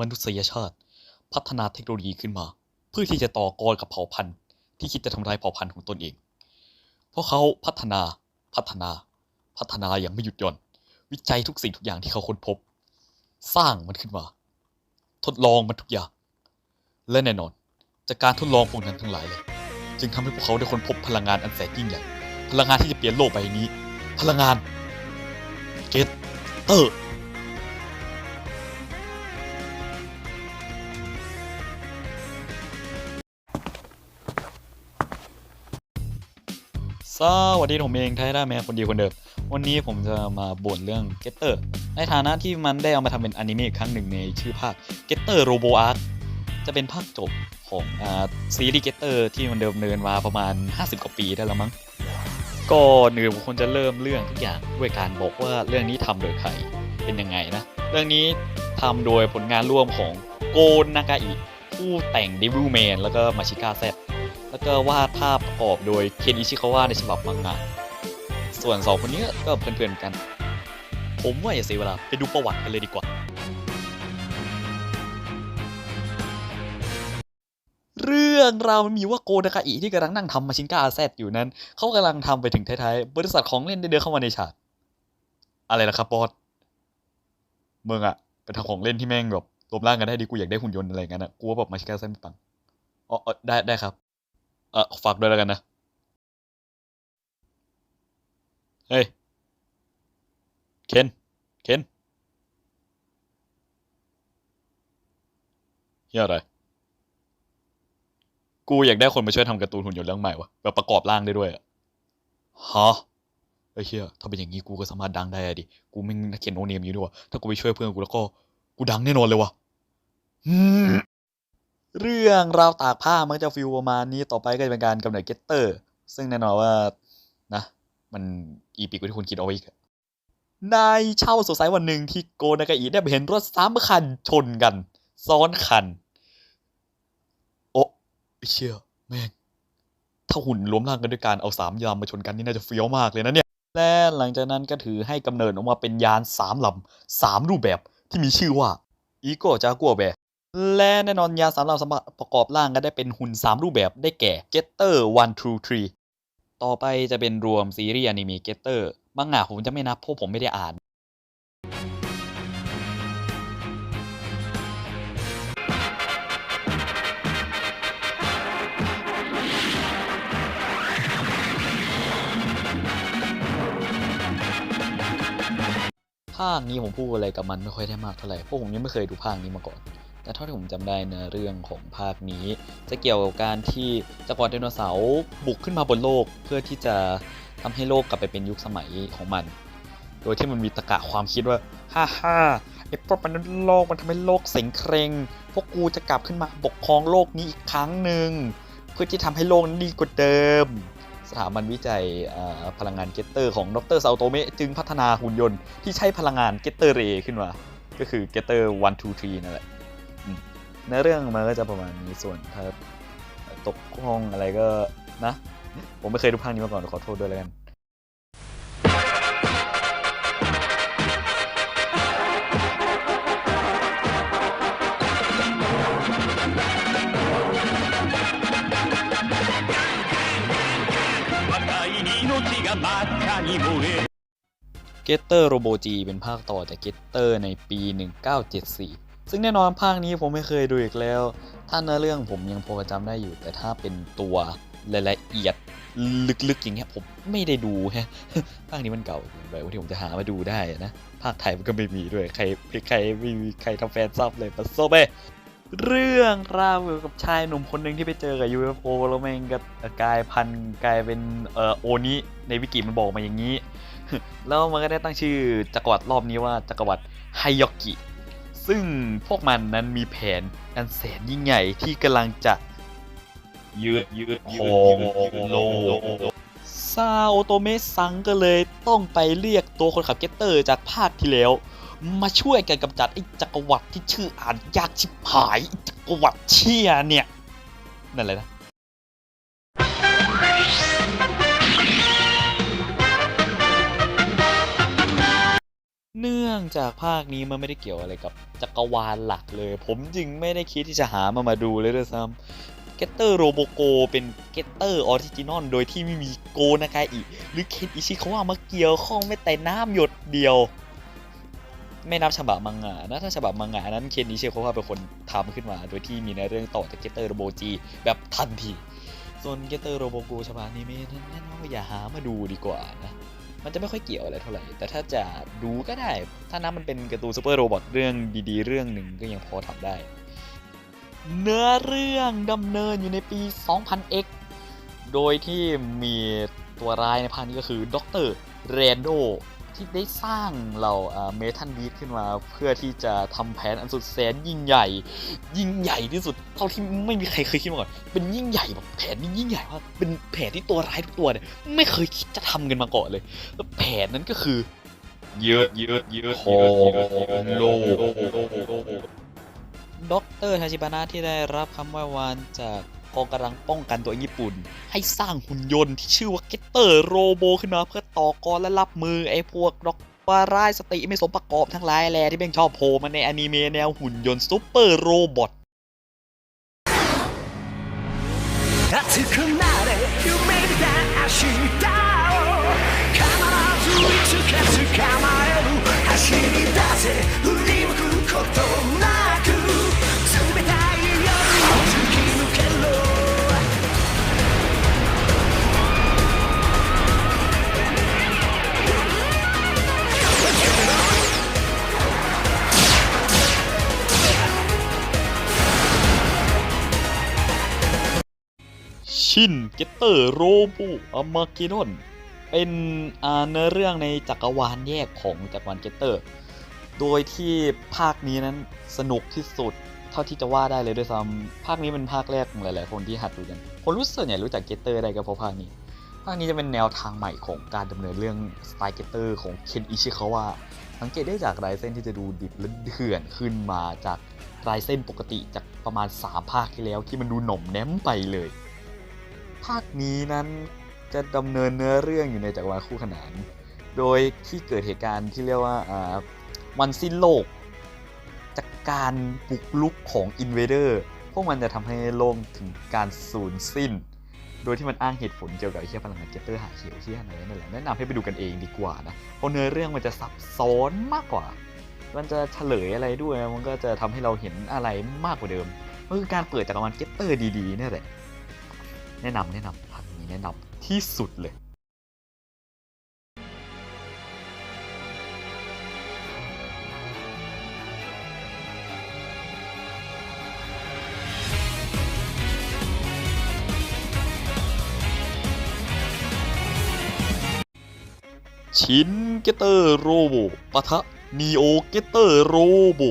มนุษยชาติ พัฒนาเทคโนโลยีขึ้นมา เพื่อที่จะต่อกรกับเผ่าพันธุ์ที่คิดจะทำลายเผ่าพันธุ์ของตนเอง เพราะเขาพัฒนาพัฒนาพัฒนาอย่างไม่หยุดหย่อน วิจัยทุกสิ่งทุกอย่างที่เขาค้นพบ สร้างมันขึ้นมา ทดลองมันทุกอย่าง และแน่นอน จากการทดลองพวกนั้นทั้งหลายเลย จึงทำให้พวกเขาได้ค้นพบพลังงานอันแสนยิ่งใหญ่ พลังงานที่จะเปลี่ยนโลกใบนี้ พลังงานเกตเตอร์ สวัสดีผมเองไทด้าแมนคนดีคนเดิม วันนี้ผมจะมาบ่นเรื่อง Getter ในฐานะที่มันได้เอามาทำเป็นอนิเมะครั้งหนึ่งในชื่อภาค Getter Robo Arc จะเป็นภาคจบของอซีรีส์ Getter ที่มันเดิมเนินมาประมาณ 50 กว่าปีได้แล้วมั้ง ก็หนึ่งควรจะเริ่มเรื่องทุกอย่างด้วยการบอกว่าเรื่องนี้ทำโดยใครเป็นยังไงนะ เรื่องนี้ทำโดยผลงานร่วมของโกนนากาอิผู้แต่ง Devil Man แล้วก็มาชิกาเซ แล้วก็วาดภาพประกอบโดยเคนอิชิคาวะในฉบับมังงะ ส่วนสองคนนี้ก็เพื่อนๆกัน ผมว่าอย่าเสียเวลาไปดูประวัติกันเลยดีกว่า เรื่องราวมันมีว่าโกนากาอิที่กำลังนั่งทำมาชินกาแซดอยู่นั้น เขากำลังทำไปถึงท้ายๆ บริษัทของเล่นได้เดินเข้ามาในฉาก อะไรล่ะครับบอสมึงอะไปทำของเล่นที่แม่งแบบรวมร่างกันได้ดีกูอยากได้หุ่นยนต์อะไรอย่างนั้นะกูว่าแบบมาชินกาแซดปังอ๋อเออได้ได้ครับ เออฝากด้วยแล้วกันนะ เฮ้ย เคนเคนเฮียอะไร กูอยากได้คนมาช่วยทำการ์ตูนหุ่นยนต์เรื่องใหม่วะแบบประกอบร่างได้ด้วยอะฮะไอ้เฮียถ้าเป็นอย่างนี้กูก็สามารถดังได้อะดิ กูไม่นักเขียนโนเนมอยู่ด้วยวะถ้ากูไปช่วยเพื่อนกูแล้วก็ กูดังแน่นอนเลยวะ เรื่องราวตากผ้ามันจะฟิลประมาณนี้ต่อไปก็จะเป็นการกำเนิดเกตเตอร์ ซึ่งแน่นอนว่านะ มันอีปีกว่าที่คุณคิดเอาไว้อีกนายเช่าสดใสวันหนึ่งที่โกนากาอิได้ไปเห็นรถสามคันชนกัน ซ้อนคัน โอ้ไอ้เชี่ยแม่งถ้าหุ่นรวมร่างกันด้วยการเอาสามยามมาชนกันนี่น่าจะเฟี้ยวมากเลยนะเนี่ย และหลังจากนั้นก็ถือให้กำเนิดออกมาเป็นยานสามลำสามรูปแบบที่มีชื่อว่าอีโกจากัวแบ และแน่นอนยาสามเหล่าสมประกอบร่างก็ได้เป็นหุ่น 3 รูปแบบได้แก่ Getter 1 2 3ต่อไปจะเป็นรวมซีรีส์อนิเมะ Getter มังงะผมจะไม่นับเพราะผมไม่ได้อ่าน ภาคนี้ผมพูดอะไรกับมันไม่ค่อยได้มากเท่าไหร่เพราะผมยังไม่เคยดูภาคนี้มาก่อน แต่เท่าที่ผมจำได้นะเรื่องของภาคนี้ จะเกี่ยวกับการที่จักรวรรดิไดโนเสาร์บุกขึ้นมาบนโลก เพื่อที่จะทำให้โลกกลับไปเป็นยุคสมัยของมัน โดยที่มันมีตะกะความคิดว่าฮ่าฮ่าไอ้พวกมนุษย์โลกมันทำให้โลกเสงเครงพวกกูจะกลับขึ้นมาปกครองโลกนี้อีกครั้งหนึ่งเพื่อที่ทำให้โลกนั้นดีกว่าเดิมสถาบันวิจัยพลังงานเกตเตอร์ของดรซาโตเมะจึงพัฒนาหุ่นยนต์ที่ใช้พลังงานเกตเตอร์เรขึ้นมา ก็คือเกตเตอร์1 2 3นั่นแหละ เนื้อเรื่องมันก็จะประมาณนี้ส่วนถ้าตกห้องอะไรก็นะ ผมไม่เคยดูภาคนี้มาก่อนขอโทษด้วยแล้วกันเกตเตอร์โรโบจีเป็นภาคต่อจากเกตเตอร์ในปี 1974 ซึ่งแน่นอนภาคนี้ผมไม่เคยดูอีกแล้ว ถ้าเนื้อเรื่องผมยังพอจำได้อยู่ แต่ถ้าเป็นตัวรายละเอียดลึกๆอย่างเงี้ยผมไม่ได้ดูฮะภาคนี้มันเก่าเกินไปว่าที่ผมจะหามาดูได้นะ ภาคไทยมันก็ไม่มีด้วย ใครใครไม่มีใครทำแฟนซับเลยปัสโซเบเรื่องราวเกี่ยวกับชายหนุ่มคนหนึ่งที่ไปเจอกับ UFO แล้วแม่งก็กลายพันธุ์กลายเป็นเอ่อโอนิในวิกิมันบอกมาอย่างนี้ แล้วมันก็ได้ตั้งชื่อจักรวรรดิรอบนี้ว่าจักรวรรดิไฮยอกิ ซึ่งพวกมันนั้นมีแผนอันแสนยิ่งใหญ่ที่กำลังจะยืดยืดคอโลซาโอโตเมะซังก็เลยต้องไปเรียกตัวคนขับเกตเตอร์จากภาคที่แล้ว มาช่วยกันกำจัดไอ้จักรวรรดิที่ชื่ออ่านยากชิบหายอ้จักรวรรดิเชี่ยเนี่ย นั่นเละนะ เนื่องจากภาคนี้มันไม่ได้เกี่ยวอะไรกับจักรวาลหลักเลย ผมจึงไม่ได้คิดที่จะหามามาดูเลยด้วยซ้ำเกตเตอร์โรโบโกเป็นเกตเตอร์ออริจินอลโดยที่ไม่มีโกนากาอิหรือเคนอิชิเขาว่ามาเกี่ยวข้องไม่แต่น้ำหยดเดียว ไม่นับฉบับมังงะนะถ้าฉบับมังงะนั้นเคนอิชิเขาว่าเป็นคนทำขึ้นมา โดยที่มีในเรื่องต่อจากเกตเตอร์โรโบจีแบบทันทีส่วนเกตเตอร์โรโบโกฉบับนี้ไม่แน่นอนอย่าหามาดูดีกว่านะ มันจะไม่ค่อยเกี่ยวอะไรเท่าไหร่ แต่ถ้าจะดูก็ได้ ถ้านั้นมันเป็นการ์ตูนซูเปอร์โรบอทเรื่องดีๆ เรื่องหนึ่งก็ยังพอทำได้ เนื้อเรื่องดำเนินอยู่ในปี 2000X โดยที่มีตัวร้ายในภาคนี้ก็คือด็อกเตอร์เรนโด ที่ได้สร้างเหล่าเมทัลบีทขึ้นมา เพื่อที่จะทำแผนอันสุดแสนยิ่งใหญ่ ยิ่งใหญ่ที่สุดเท่าที่ไม่มีใครเคยคิดมาก่อนเป็นยิ่งใหญ่แบบแผนนี้ยิ่งใหญ่มากเป็นแผนที่ตัวร้ายทุกตัวเนี่ยไม่เคยคิดจะทำกันมาก่อนเลยแล้วแผนนั้นก็คือยืดยืดยืดของโลกด็อกเตอร์ทาชิบานะที่ได้รับคำไหว้วานจาก กองกำลังป้องกันตัวญี่ปุ่น ให้สร้างหุ่นยนต์ที่ชื่อว่าเกตเตอร์โรโบขึ้นมาเพื่อต่อกรและรับมือไอ้พวกด็อกวาร้ายสติไม่สมประกอบทั้งหลายแหล่ที่แม่งชอบโผล่มาในอนิเมะแนวหุ่นยนต์ซูเปอร์โรบอท 熱くなれ夢見た明日を必ずいつか捕まえる走り出せ振り向くことなく ชินเกตเตอร์โรบูอามาเกดอนเป็นอ่าเนื้อเรื่องในจักรวาลแยกของจักรวาลเกตเตอร์ โดยที่ภาคนี้นั้นสนุกที่สุดเท่าที่จะว่าได้เลยด้วยซ้ำภาคนี้เป็นภาคแรกของหลาย ๆ คนที่หัดดูกันคนรู้ส่วนใหญ่รู้จักเกตเตอร์ได้ก็เพราะภาคนี้ ภาคนี้จะเป็นแนวทางใหม่ของการดำเนินเรื่องสไตล์เกตเตอร์ของเคนอิชิคาวะสังเกตได้จากลายเส้นที่จะดูดิบและเถื่อนขึ้นมาจากลายเส้นปกติจากประมาณ 3 ภาคที่แล้วที่มันดูหน่อมแนมไปเลย ภาคนี้นั้นจะดำเนินเนื้อเรื่องอยู่ในจักรวาลคู่ขนาน โดยที่เกิดเหตุการณ์ที่เรียกว่าอ่าวันสิ้นโลก จากการบุกลุกของอินเวเดอร์พวกมันจะทำให้โลกถึงการสูญสิ้น โดยที่มันอ้างเหตุผลเกี่ยวกับไอ้เชี่ยพลังงานเกตเตอร์หาเขียวที่ยอะไรนั่นแหละแนะนำให้ไปดูกันเองดีกว่านะ เพราะเนื้อเรื่องมันจะซับซ้อนมากกว่า มันจะเฉลยอะไรด้วย มันก็จะทำให้เราเห็นอะไรมากกว่าเดิม มันคือการเปิดจักรวาลเกตเตอร์ดีๆนี่แหละ แนะนำแนะนำภาคนี้แนะนำที่สุดเลย ชินเกตเตอร์โรโบปะทะนีโอเกตเตอร์โรโบ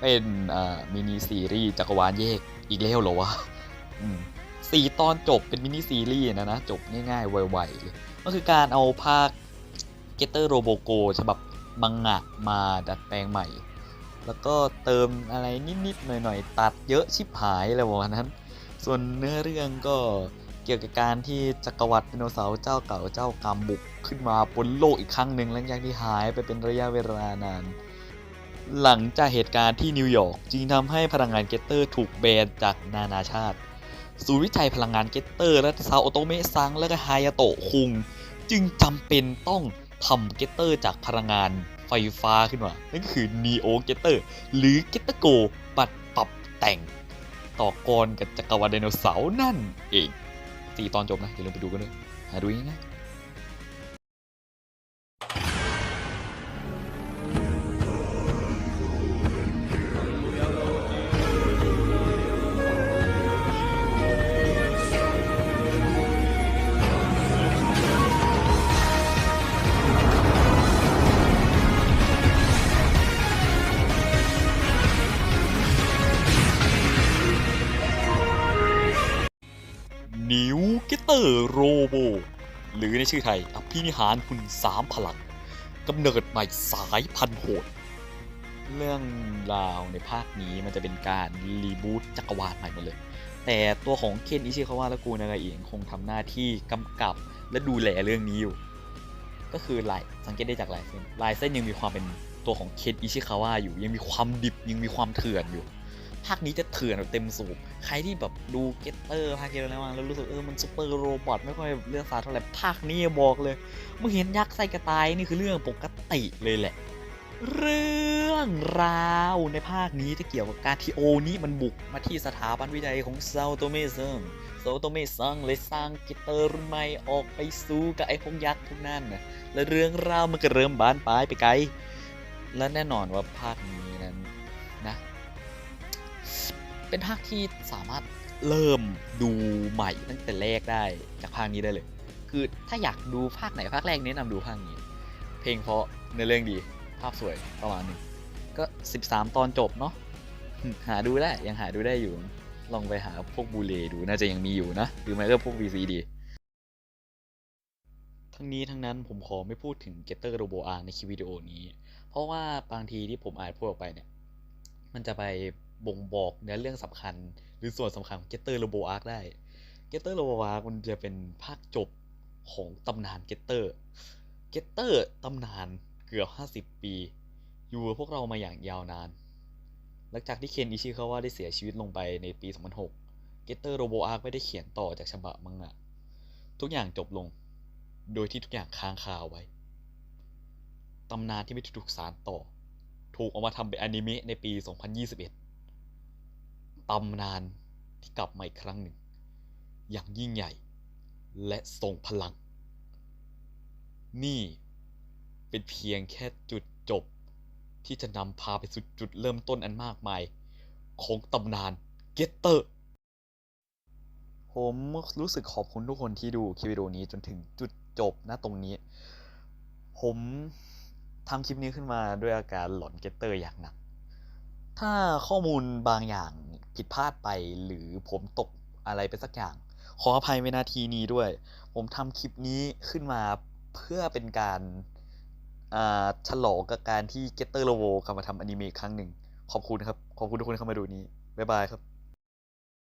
เป็นมินิซีรีส์จักรวาลแยกอีกแล้วเหรอวะอืม สี่ตอนจบเป็นมินิซีรีส์นะนะ จบง่ายๆ ไวๆเลยก็คือการเอาภาคเกตเตอร์โรโบโกฉบับมังงะมาดัดแปลงใหม่ แล้วก็เติมอะไรนิดๆหน่อยๆ ตัดเยอะชิบหายอะไรประมาณนั้น ส่วนเนื้อเรื่องก็เกี่ยวกับการที่จักรวรรดิไดโนเสาร์เจ้าเก่าเจ้ากรรมบุกขึ้นมาบนโลกอีกครั้งหนึ่งหลังจากที่หายไปเป็นระยะเวลานานหลังจากเหตุการณ์ที่นิวยอร์กจึงทำให้พลังงานเกตเตอร์ถูกแบนจากนานาชาติ ศูนย์วิจัยพลังงานเกตเตอร์ และซาโอโตเมซังและก็ฮายาโตะคุง จึงจำเป็นต้องทำเกตเตอร์จากพลังงานไฟฟ้าขึ้นมา นั่นก็คือ Neo เกตเตอร์หรือเกตโกปัดปรับแต่ง ต่อกรกับจักรวาลไดโนเสาร์นั่นเองสี่ตอนจบนะอย่าลืมไปดูกันด้วยหาดูง่าย โบ หรือในชื่อไทยอภินิหารหุ่นสามพลังกำเนิดใหม่สายพันธุ์โหด เรื่องราวในภาคนี้มันจะเป็นการรีบูตจักรวาลใหม่หมดเลย แต่ตัวของเคนอิชิคาวะและกูนากาเองคงทำหน้าที่กำกับและดูแลเรื่องนี้อยู่ ก็คือลายสังเกตได้จากลายเส้นลายเส้นยังมีความเป็นตัวของเคนอิชิคาวะอยู่ ยังมีความดิบยังมีความเถื่อนอยู่ ภาคนี้จะเถื่อนแบบเต็มสูบ ใครที่แบบดูเกตเตอร์ภาคเกตแล้วมาแล้วรู้สึกเออมันซูเปอร์โรบอทไม่ค่อยเลือกสาเท่าไหร่ภาคนี้บอกเลยมึงเห็นยักษ์ใส่กระต่ายนี่คือเรื่องปกติเลยแหละ เรื่องราวในภาคนี้จะเกี่ยวกับการที่โอนี้มันบุกมาที่สถาบันวิจัยของเซาโตเมซังเซาโตเมซังเลยสร้างกิตเตอร์ใหม่ออกไปสู้กับไอ้พวกยักษ์พวกนั้นนะและเรื่องราวมันก็เริ่มบานปลายไปไกล และแน่นอนว่าภาคนี้ เป็นภาคที่สามารถเริ่มดูใหม่ตั้งแต่แรกได้จากภาคนี้ได้เลย คือถ้าอยากดูภาคไหนภาคแรกแนะนำดูภาคนี้ เพลงเพราะในเรื่องดี ภาพสวยประมาณนึงก็ 13 ตอนจบเนาะหาดูได้ยังหาดูได้อยู่ ลองไปหาพวกบูเลดูน่าจะยังมีอยู่นะหรือไม่ก็พวก VCD ทั้งนี้ทั้งนั้นผมขอไม่พูดถึง Getter Robo R ในคลิปวิดีโอนี้ เพราะว่าบางทีที่ผมอ่านพูดออกไปเนี่ย มันจะไป บ่งบอกเนื้อเรื่องสำคัญ หรือส่วนสำคัญของ Getter Robo Arc ได้ Getter Robo Arc มันจะเป็นภาคจบของตำนาน Getter Getter ตอร์ตำนานเกือบ 50 ปี อยู่กับพวกเรามาอย่างยาวนาน หลังจากที่เคนอิชิคาวะได้เสียชีวิตลงไปในปี 2006 Getter Robo Arc ไม่ได้เขียนต่อจากฉบับมังงะ ทุกอย่างจบลง โดยที่ทุกอย่างค้างคาไว้ ตำนานที่ไม่ถูกสารต่อ ถูกเอามาทำเป็นอนิเมะในปี 2021 ตำนานที่กลับมาอีกครั้งหนึ่ง อย่างยิ่งใหญ่ และทรงพลัง นี่เป็นเพียงแค่จุดจบ ที่จะนำพาไปสู่จุดเริ่มต้นอันมากมาย ของตำนานเกตเตอร์ ผมรู้สึกขอบคุณทุกคนที่ดูคลิปวิดีโอนี้จนถึงจุดจบนะตรงนี้ ผมทำคลิปนี้ขึ้นมาด้วยอาการหลอนเกตเตอร์อย่างหนัก ถ้าข้อมูลบางอย่าง ผิดพลาดไปหรือผมตกอะไรไปสักอย่าง ขออภัยในนาทีนี้ด้วย ผมทำคลิปนี้ขึ้นมาเพื่อเป็นการฉลองกับการที่เกตเตอร์โลโวกลับมาทำอนิเมะอีกครั้งหนึ่ง ขอบคุณครับ ขอบคุณทุกคนที่เข้ามาดูนี้ บ๊ายบายครับ